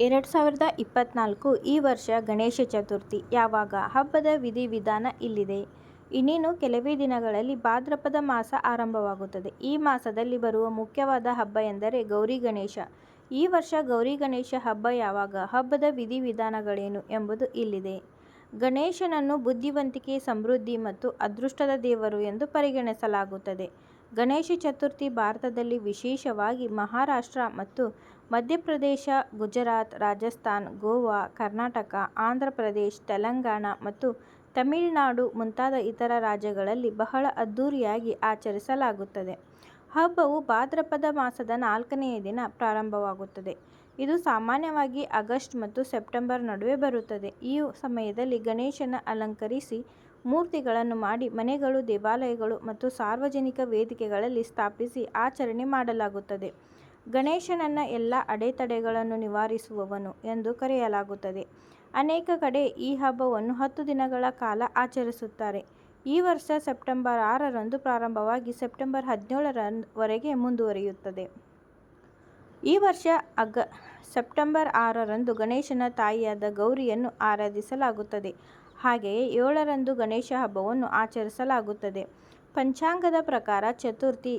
ಎರಡು ಸಾವಿರದ ಇಪ್ಪತ್ತ್ನಾಲ್ಕು ಈ ವರ್ಷ ಗಣೇಶ ಚತುರ್ಥಿ ಯಾವಾಗ ಹಬ್ಬದ ವಿಧಿವಿಧಾನ ಇಲ್ಲಿದೆ. ಇನ್ನೇನು ಕೆಲವೇ ದಿನಗಳಲ್ಲಿ ಭಾದ್ರಪದ ಮಾಸ ಆರಂಭವಾಗುತ್ತದೆ. ಈ ಮಾಸದಲ್ಲಿ ಬರುವ ಮುಖ್ಯವಾದ ಹಬ್ಬ ಎಂದರೆ ಗೌರಿ-ಗಣೇಶ. ಈ ವರ್ಷ ಗೌರಿ-ಗಣೇಶ ಹಬ್ಬ ಯಾವಾಗ, ಹಬ್ಬದ ವಿಧಿವಿಧಾನಗಳೇನು ಎಂಬುದು ಇಲ್ಲಿದೆ. ಗಣೇಶನನ್ನು ಬುದ್ಧಿವಂತಿಕೆ, ಸಮೃದ್ಧಿ ಮತ್ತು ಅದೃಷ್ಟದ ದೇವರು ಎಂದು ಪರಿಗಣಿಸಲಾಗುತ್ತದೆ. ಗಣೇಶ ಚತುರ್ಥಿ ಭಾರತದಲ್ಲಿ ವಿಶೇಷವಾಗಿ ಮಹಾರಾಷ್ಟ್ರ ಮತ್ತು ಮಧ್ಯಪ್ರದೇಶ, ಗುಜರಾತ್, ರಾಜಸ್ಥಾನ್, ಗೋವಾ, ಕರ್ನಾಟಕ, ಆಂಧ್ರ ಆಂಧ್ರಪ್ರದೇಶ, ತೆಲಂಗಾಣ ಮತ್ತು ತಮಿಳುನಾಡು ಮುಂತಾದ ಇತರ ರಾಜ್ಯಗಳಲ್ಲಿ ಬಹಳ ಅದ್ದೂರಿಯಾಗಿ ಆಚರಿಸಲಾಗುತ್ತದೆ. ಹಬ್ಬವು ಭಾದ್ರಪದ ಮಾಸದ ನಾಲ್ಕನೆಯ ದಿನ ಪ್ರಾರಂಭವಾಗುತ್ತದೆ. ಇದು ಸಾಮಾನ್ಯವಾಗಿ ಆಗಸ್ಟ್ ಮತ್ತು ಸೆಪ್ಟೆಂಬರ್ ನಡುವೆ ಬರುತ್ತದೆ. ಈ ಸಮಯದಲ್ಲಿ ಗಣೇಶನ ಅಲಂಕರಿಸಿ, ಮೂರ್ತಿಗಳನ್ನು ಮಾಡಿ ಮನೆಗಳು, ದೇವಾಲಯಗಳು ಮತ್ತು ಸಾರ್ವಜನಿಕ ವೇದಿಕೆಗಳಲ್ಲಿ ಸ್ಥಾಪಿಸಿ ಆಚರಣೆ ಮಾಡಲಾಗುತ್ತದೆ. ಗಣೇಶನನ್ನ ಎಲ್ಲ ಅಡೆ-ತಡೆಗಳನ್ನು ನಿವಾರಿಸುವವನು ಎಂದು ಕರೆಯಲಾಗುತ್ತದೆ. ಅನೇಕ ಕಡೆ ಈ ಹಬ್ಬವನ್ನು ಹತ್ತು ದಿನಗಳ ಕಾಲ ಆಚರಿಸುತ್ತಾರೆ. ಈ ವರ್ಷ ಸೆಪ್ಟೆಂಬರ್ ಆರರಂದು ಪ್ರಾರಂಭವಾಗಿ ಸೆಪ್ಟೆಂಬರ್ ಹದಿನೇಳರವರೆಗೆ ಮುಂದುವರಿಯುತ್ತದೆ. ಈ ವರ್ಷ ಅಗ ಸೆಪ್ಟೆಂಬರ್ ಆರರಂದು ಗಣೇಶನ ತಾಯಿಯಾದ ಗೌರಿಯನ್ನು ಆರಾಧಿಸಲಾಗುತ್ತದೆ. ಹಾಗೆಯೇ ಏಳರಂದು ಗಣೇಶ ಹಬ್ಬವನ್ನು ಆಚರಿಸಲಾಗುತ್ತದೆ. ಪಂಚಾಂಗದ ಪ್ರಕಾರ ಚತುರ್ಥಿ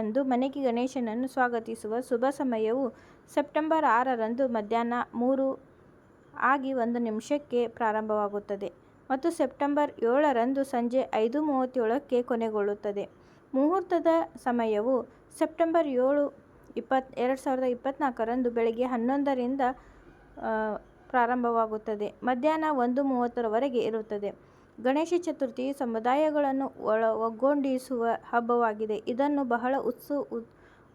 ಎಂದು ಮನೆಗೆ ಗಣೇಶನನ್ನು ಸ್ವಾಗತಿಸುವ ಶುಭ ಸಮಯವು ಸೆಪ್ಟೆಂಬರ್ ಆರರಂದು ಮಧ್ಯಾಹ್ನ ಮೂರು ಆಗಿ ಒಂದು ನಿಮಿಷಕ್ಕೆ ಪ್ರಾರಂಭವಾಗುತ್ತದೆ ಮತ್ತು ಸೆಪ್ಟೆಂಬರ್ ಏಳರಂದು ಸಂಜೆ ಐದು ಮೂವತ್ತೇಳಕ್ಕೆ ಕೊನೆಗೊಳ್ಳುತ್ತದೆ. ಮುಹೂರ್ತದ ಸಮಯವು ಸೆಪ್ಟೆಂಬರ್ ಏಳು, ಎರಡು ಸಾವಿರದ ಇಪ್ಪತ್ನಾಲ್ಕರಂದು ಬೆಳಗ್ಗೆ ಹನ್ನೊಂದರಿಂದ ಪ್ರಾರಂಭವಾಗುತ್ತದೆ ಮಧ್ಯಾಹ್ನ ಒಂದು ಮೂವತ್ತರವರೆಗೆ ಇರುತ್ತದೆ. ಗಣೇಶ ಚತುರ್ಥಿ ಸಮುದಾಯಗಳನ್ನು ಒಳ ಒಗ್ಗೂಡಿಸುವ ಹಬ್ಬವಾಗಿದೆ. ಇದನ್ನು ಬಹಳ ಉತ್ಸು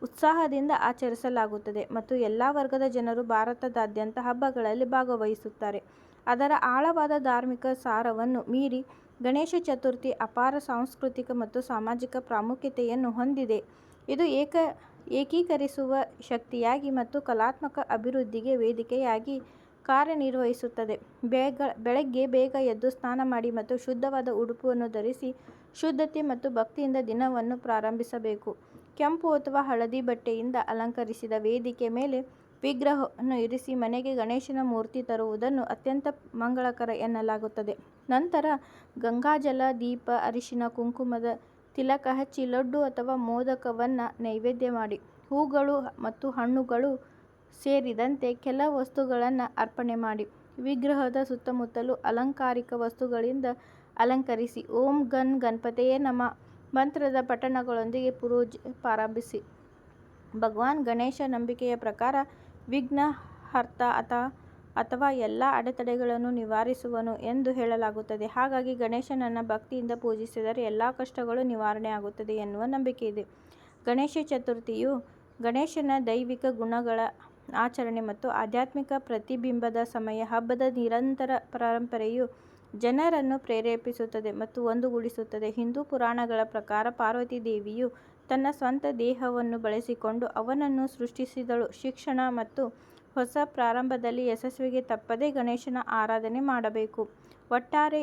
ಉತ್ಸಾಹದಿಂದ ಆಚರಿಸಲಾಗುತ್ತದೆ ಮತ್ತು ಎಲ್ಲ ವರ್ಗದ ಜನರು ಭಾರತದಾದ್ಯಂತ ಹಬ್ಬಗಳಲ್ಲಿ ಭಾಗವಹಿಸುತ್ತಾರೆ. ಅದರ ಆಳವಾದ ಧಾರ್ಮಿಕ ಸಾರವನ್ನು ಮೀರಿ, ಗಣೇಶ ಚತುರ್ಥಿ ಅಪಾರ ಸಾಂಸ್ಕೃತಿಕ ಮತ್ತು ಸಾಮಾಜಿಕ ಪ್ರಾಮುಖ್ಯತೆಯನ್ನು ಹೊಂದಿದೆ. ಇದು ಏಕ ಏಕೀಕರಿಸುವ ಶಕ್ತಿಯಾಗಿ ಮತ್ತು ಕಲಾತ್ಮಕ ಅಭಿವೃದ್ಧಿಗೆ ವೇದಿಕೆಯಾಗಿ ಕಾರ್ಯನಿರ್ವಹಿಸುತ್ತದೆ. ಬೆಳಗ್ಗೆ ಬೇಗ ಎದ್ದು ಸ್ನಾನ ಮಾಡಿ ಮತ್ತು ಶುದ್ಧವಾದ ಉಡುಪನ್ನು ಧರಿಸಿ ಶುದ್ಧತೆ ಮತ್ತು ಭಕ್ತಿಯಿಂದ ದಿನವನ್ನು ಪ್ರಾರಂಭಿಸಬೇಕು. ಕೆಂಪು ಅಥವಾ ಹಳದಿ ಬಟ್ಟೆಯಿಂದ ಅಲಂಕರಿಸಿದ ವೇದಿಕೆ ಮೇಲೆ ವಿಗ್ರಹವನ್ನು ಇರಿಸಿ ಮನೆಗೆ ಗಣೇಶನ ಮೂರ್ತಿ ತರುವುದನ್ನು ಅತ್ಯಂತ ಮಂಗಳಕರ ಎನ್ನಲಾಗುತ್ತದೆ. ನಂತರ ಗಂಗಾಜಲ, ದೀಪ, ಅರಿಶಿನ ಕುಂಕುಮದ ತಿಲಕ ಹಚ್ಚಿ ಲಡ್ಡು ಅಥವಾ ಮೋದಕವನ್ನು ನೈವೇದ್ಯ ಮಾಡಿ, ಹೂಗಳು ಮತ್ತು ಹಣ್ಣುಗಳು ಸೇರಿದಂತೆ ಕೆಲ ವಸ್ತುಗಳನ್ನು ಅರ್ಪಣೆ ಮಾಡಿ, ವಿಗ್ರಹದ ಸುತ್ತಮುತ್ತಲು ಅಲಂಕಾರಿಕ ವಸ್ತುಗಳಿಂದ ಅಲಂಕರಿಸಿ, ಓಂ ಗನ್ ಗಣಪತಯೇ ನಮ್ಮ ಮಂತ್ರದ ಪಠಣಗಳೊಂದಿಗೆ ಪೂಜೆ ಪ್ರಾರಂಭಿಸಿ. ಭಗವಾನ್ ಗಣೇಶ ನಂಬಿಕೆಯ ಪ್ರಕಾರ ವಿಘ್ನ ವಿಘ್ನಹರ್ತ ಅಥವಾ ಎಲ್ಲ ಅಡೆತಡೆಗಳನ್ನು ನಿವಾರಿಸುವನು ಎಂದು ಹೇಳಲಾಗುತ್ತದೆ. ಹಾಗಾಗಿ ಗಣೇಶನನ್ನು ಭಕ್ತಿಯಿಂದ ಪೂಜಿಸಿದರೆ ಎಲ್ಲ ಕಷ್ಟಗಳು ನಿವಾರಣೆ ಆಗುತ್ತದೆ ಎನ್ನುವ ಇದೆ ಗಣೇಶ ಚತುರ್ಥಿಯು ಗಣೇಶನ ದೈವಿಕ ಗುಣಗಳ ಆಚರಣೆ ಮತ್ತು ಆಧ್ಯಾತ್ಮಿಕ ಪ್ರತಿಬಿಂಬದ ಸಮಯ. ಹಬ್ಬದ ನಿರಂತರ ಪರಂಪರೆಯು ಜನರನ್ನು ಪ್ರೇರೇಪಿಸುತ್ತದೆ ಮತ್ತು ಒಂದುಗೂಡಿಸುತ್ತದೆ. ಹಿಂದೂ ಪುರಾಣಗಳ ಪ್ರಕಾರ ಪಾರ್ವತಿ ದೇವಿಯು ತನ್ನ ಸ್ವಂತ ದೇಹವನ್ನು ಬಳಸಿಕೊಂಡು ಅವನನ್ನು ಸೃಷ್ಟಿಸಿದಳು. ಶಿಕ್ಷಣ ಮತ್ತು ಹೊಸ ಪ್ರಾರಂಭದಲ್ಲಿ ಯಶಸ್ವಿಗೆ ತಪ್ಪದೇ ಗಣೇಶನ ಆರಾಧನೆ ಮಾಡಬೇಕು. ಒಟ್ಟಾರೆ